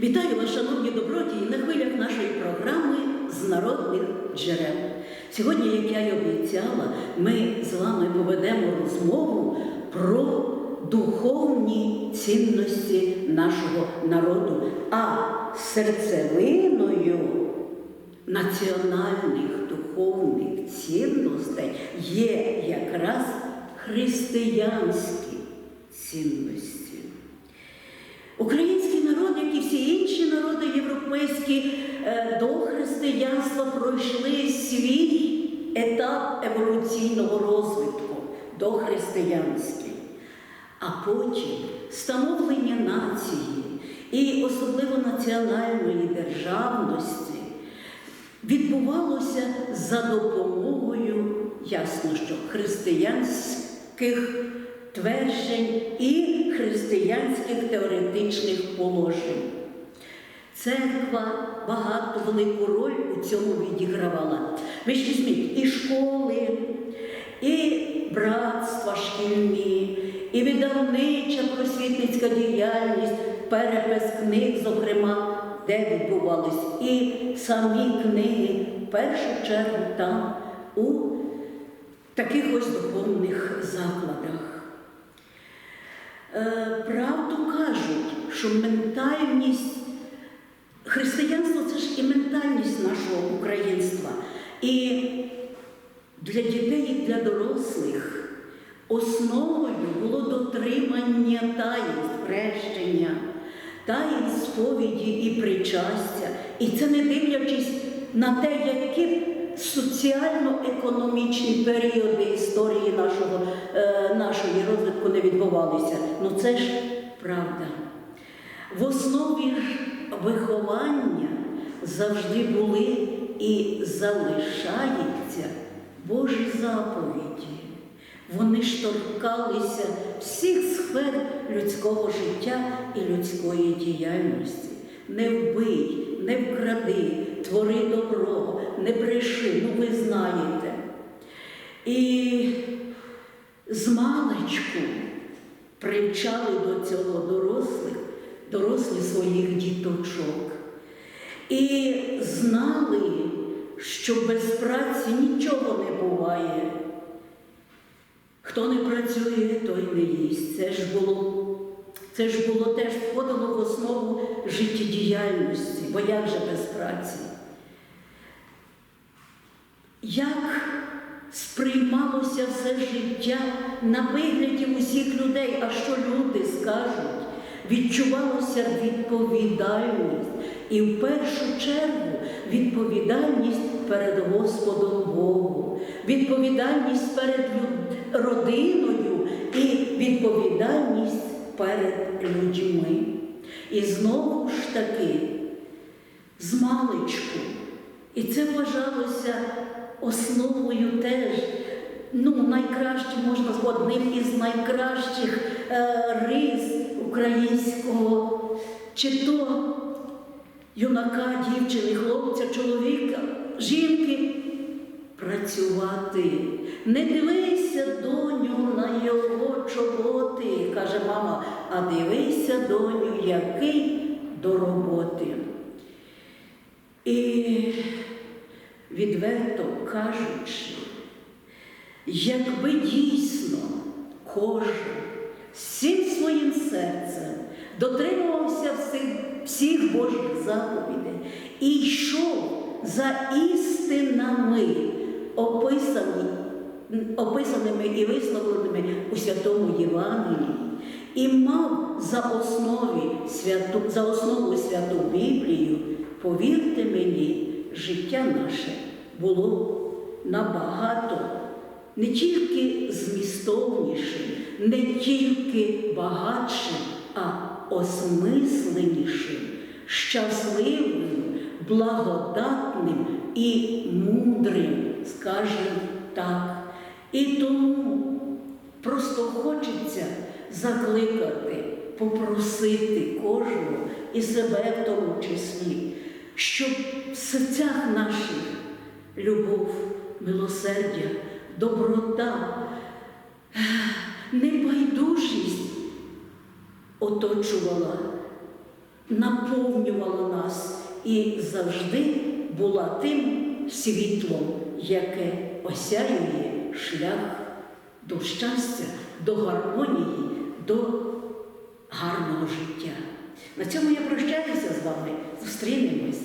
Вітаю вас, шановні добродії, на хвилях нашої програми з народних джерел. Сьогодні, як я й обіцяла, ми з вами поведемо розмову про духовні цінності нашого народу, а серцевиною національних духовних цінностей є якраз християнські цінності. Європейські, е, до християнства пройшли свій етап еволюційного розвитку дохристиянський. А потім становлення нації і особливо національної державності відбувалося за допомогою, ясно, що християнських тверджень і християнських теоретичних положень. Церква багато велику роль у цьому відігравала. Ви ж візьміть і школи, і братства шкільні, і видавнича просвітницька діяльність, перепис книг, зокрема, де відбувались, і самі книги, в першу чергу там, у таких ось духовних закладах. Е, Правду кажуть, що ментальність, християнство це ж і ментальність нашого українства. І для дітей і для дорослих основою було дотримання таїнств, хрещення, таїнств сповіді і причастя. І це не дивлячись на те, які соціально-економічні періоди історії нашого, е, нашої розвитку не відбувалися. Ну це ж правда. В основі виховання завжди були і залишаються Божі заповіді. Вони ж торкалися всіх сфер людського життя і людської діяльності. Не вбий, не вкради, твори добро, не бреши, ну ви знаєте. І з маличку привчали до цього дорослих, дорослі своїх діточок. І знали, що без праці нічого не буває. Хто не працює, той не їсть. Це ж було, це ж було теж входило в основу життєдіяльності, бо як же без праці? Як сприймалося все життя на вигляді усіх людей, а що люди скажуть? Відчувалося відповідальність. І в першу чергу відповідальність перед Господом Богом, відповідальність перед родиною і відповідальність перед людьми. І знову ж таки, з маличку. І це вважалося основою теж, ну, найкраще можна сказати, одним із найкращих е, рис українського, чи то юнака, дівчини, хлопця, чоловіка, жінки працювати. Не дивися, доню, на його чоботи, каже мама, а дивися, доню, який до роботи. І відверто кажучи, якби дійсно кожен всім своїм серцем дотримувався всіх, всіх Божих заповідей і йшов за істинами, описані, описаними і висловленими у Святому Євангелії, і мав за, основі святу, за основу святу Біблію, повірте мені, життя наше було набагато не тільки змістовнішим, не тільки багатшим, а осмисленішим, щасливим, благодатним і мудрим, скажімо так. І тому просто хочеться закликати, попросити кожного і себе в тому числі, щоб в серцях наших любов, милосердя, доброта, небайдужість оточувала наповнювала нас і завжди була тим світлом, яке осяює шлях до щастя, до гармонії, до гарного життя. На цьому я прощаюся з вами. Зустрінемось